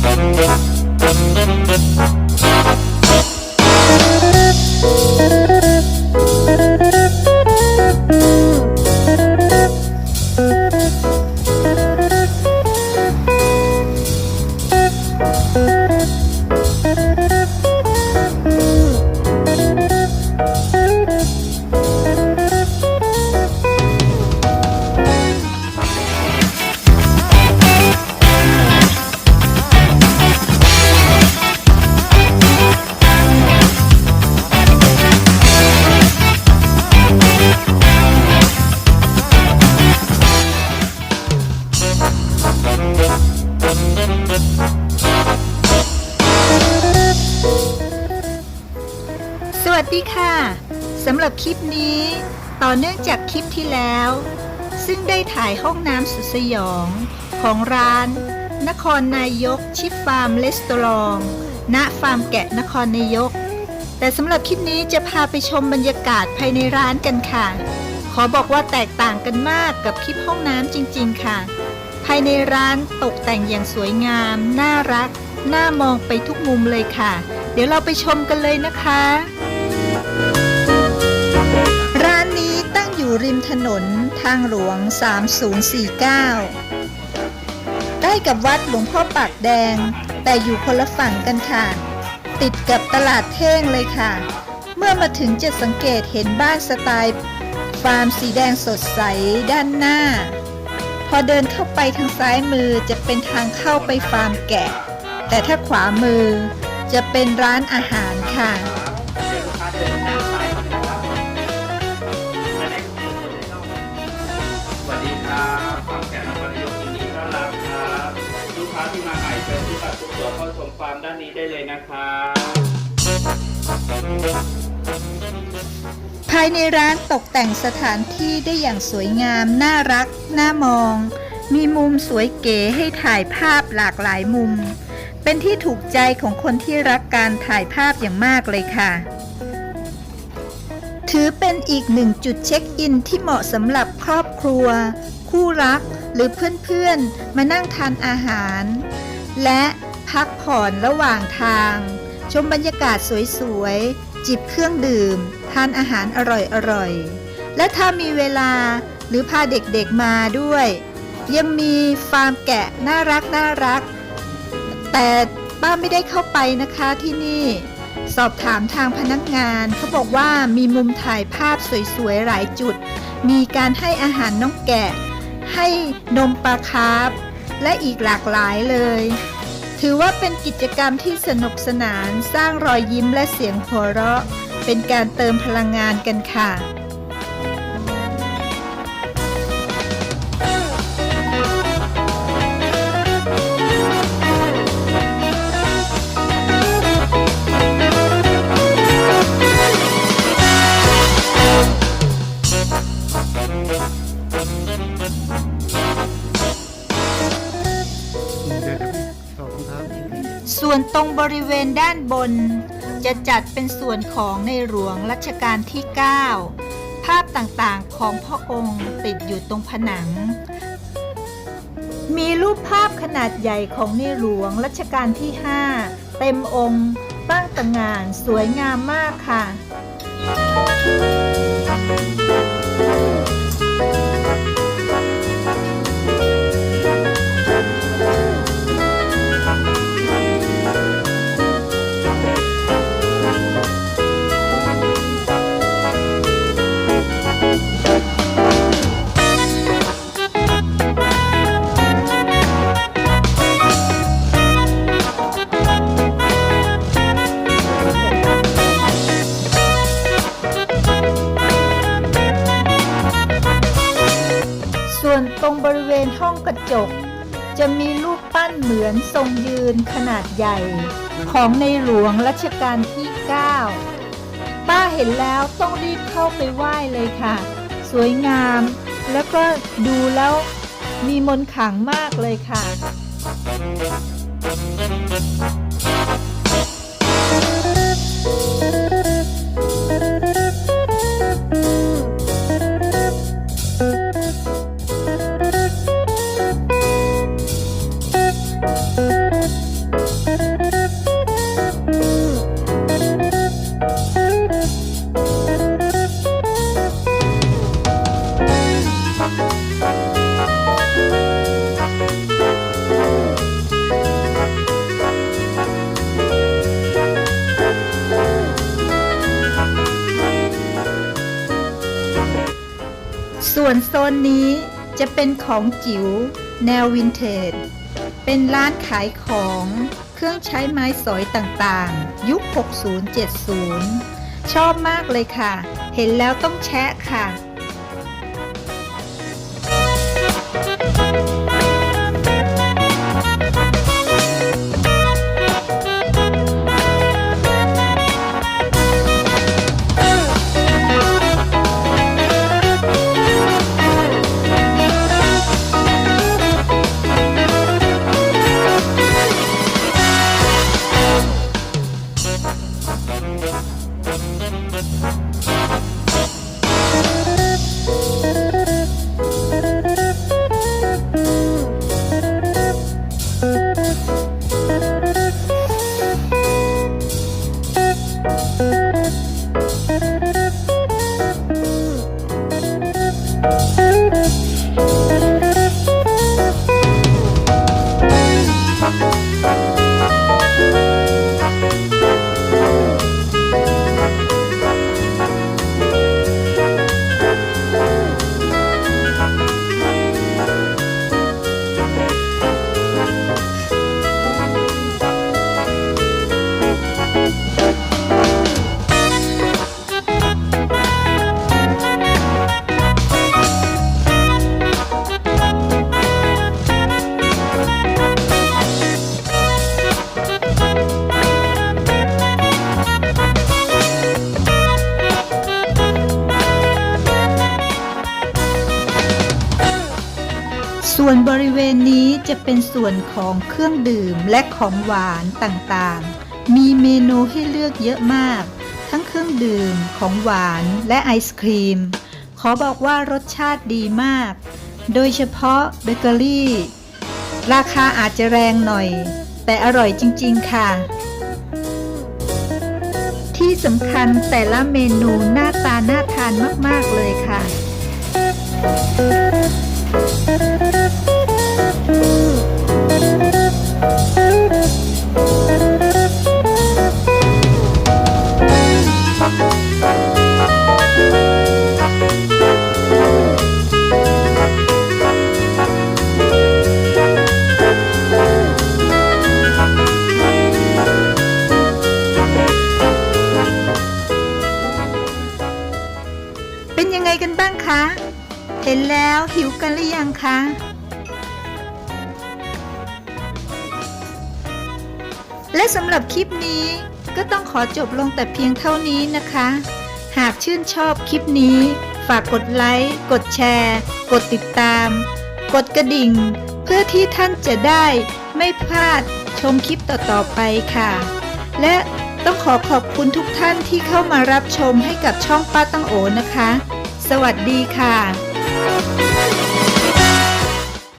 ส วัสดีค่ะสำหรับคลิปนี้ ต่อเนื่องจากคลิปที่แล้ว ซึ่งได้ถ่ายห้องน้ำสุดสยอง ของร้าน นครนายกชิฟฟาร์มเลสตอรองณฟาร์มแกะนครนายก แต่สำหรับคลิปนี้จะพาไปชมบรรยากาศภายในร้านกันค่ะ ขอบอกว่าแตกต่างกันมากกับคลิปห้องน้ำจริง ๆ ค่ะ ภายในร้านตกแต่งอย่างสวยงาม น่ารัก น่ามองไปทุกมุมเลยค่ะ เดี๋ยวเราไปชมกันเลยนะคะ นนทางหลวง 3049 ใกล้กับวัดหลวงพ่อปากแดง แต่อยู่คนละฝั่งกันค่ะ ติดกับตลาดเท่งเลยค่ะ เมื่อมาถึงจะสังเกตเห็นบ้านสไตล์ ฟาร์มสีแดงสดใสด้านหน้า พอเดินเข้าไปทางซ้ายมือจะเป็นทางเข้าไปฟาร์มแกะ แต่ถ้าขวามือจะเป็นร้านอาหารค่ะ ชิญที่บัตรทุกตัวเข้าชมฟาร์มด้านนี้ได้เลยนะครับภายในร้านตกแต่งสถานที่ได้อย่างสวยงาม น่ารัก น่ามอง มีมุมสวยเก๋ให้ถ่ายภาพหลากหลายมุม เป็นที่ถูกใจของคนที่รักการถ่ายภาพอย่างมากเลยค่ะ ถือเป็นอีกหนึ่งจุดเช็คอินที่เหมาะสำหรับครอบครัว คู่รักหรือเพื่อนๆ มานั่งทานอาหาร และพักผ่อนระหว่างทาง ชมบรรยากาศสวยๆ จิบเครื่องดื่ม ทานอาหารอร่อยๆ และถ้ามีเวลาหรือพาเด็กๆมาด้วย ยังมีฟาร์มแกะน่ารักน่ารัก แต่ป้าไม่ได้เข้าไปนะคะที่นี่ สอบถามทางพนักงานเขาบอกว่ามีมุมถ่ายภาพสวยๆ หลายจุด มีการให้อาหารน้องแกะ ให้นมปลาคาร์ และอีกหลากหลายเลย ถือว่าเป็นกิจกรรมที่สนุกสนานสร้างรอยยิ้มและเสียงหัวเราะ เป็นการเติมพลังงานกันค่ะ ตรงบริเวณด้านบน จะจัดเป็นส่วนของในหลวงรัชกาลที่ 9 ภาพต่างๆของพระองค์ติดอยู่ตรงผนัง มีรูปภาพขนาดใหญ่ของในหลวงรัชกาลที่ 5 เต็มองค์ตั้งตระหง่านสวยงามมากค่ะส่ว รงบริเวณห้องกระจก จะมีรูปปั้นเหมือนทรงยืนขนาดใหญ่ ของในหลวงรัชกาลที่ 9 ป้าเห็นแล้วต้องรีบเข้าไปไหว้เลยค่ะ สวยงาม แล้วก็ดูแล้วมีมนต์ขลังมากเลยค่ะ นโซนนี้จะเป็นของจิ๋วแนววินเทจ เป็นร้านขายของเครื่องใช้ไม้สอยต่างๆ ยุค 60-70 ชอบมากเลยค่ะ เห็นแล้วต้องแชะค่ะ ส่วนบริเวณนี้จะเป็นส่วนของเครื่องดื่มและของหวานต่างๆ มีเมนูให้เลือกเยอะมาก ทั้งเครื่องดื่มของหวานและไอศครีม ขอบอกว่ารสชาติดีมาก โดยเฉพาะเบเกอรี่ ราคาอาจจะแรงหน่อย แต่อร่อยจริงๆค่ะ ที่สำคัญแต่ละเมนูหน้าตาน่าทานมากๆเลยค่ะเป็ แล้วหิวกันหรือยังคะ และสำหรับคลิปนี้ก็ต้องขอจบลงแต่เพียงเท่านี้นะคะ หากชื่นชอบคลิปนี้ ฝากกดไลค์ กดแชร์ กดติดตาม กดกระดิ่ง เพื่อที่ท่านจะได้ไม่พลาดชมคลิปต่อๆไปค่ะ และต้องขอขอบคุณทุกท่านที่เข้ามารับชมให้กับช่องป้าตั้งโอนะคะ สวัสดีค่ะ Bye.